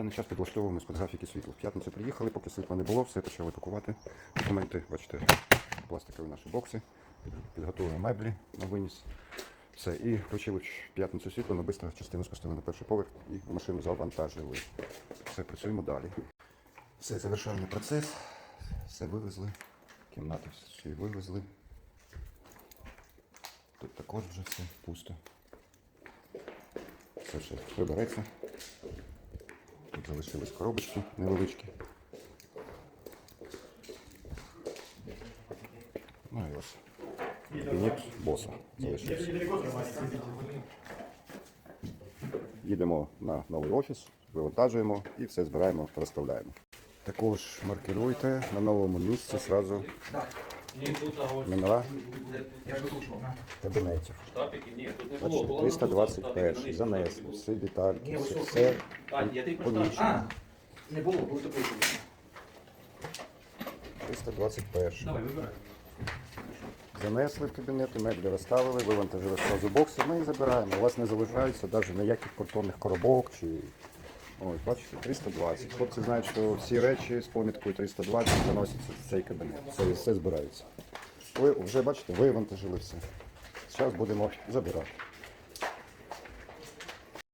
даний час підлаштовуємо з-під графіки світла. В п'ятницю приїхали, поки світла не було, все почали пакувати документи. Бачите, пластикові наші бокси. Підготували меблі на виніс. Все, і включили в п'ятницю світло, ми швидко частину спустили на перший поверх і машину завантажили. Все, працюємо далі. Все, завершальний процес. Все вивезли. Кімнати всі вивезли. Тут також вже все пусто. Все ще прибереться. Залишились коробочки невеличкі. Ну і ось. Кабінет боса залишився. Їдемо на новий офіс, вивантажуємо і все збираємо, розставляємо. Також маркируйте на новому місці зразу номера кабінетів. Штапики, ні, тут не було. Бачите, Була 321 занесли, всі детальки, все, все помічено. Не було, було такої. 321. Занесли в кабінет, меблі розставили, вивантажили одразу бокси, ми і забираємо. У вас не залишається навіть ніяких картонних коробок чи. Ось, бачите, 320. Хлопці знають, що всі речі з поміткою 320 заносяться в цей кабінет. Все, все збирається. Ви вже бачите, вивантажили все. Зараз будемо забирати.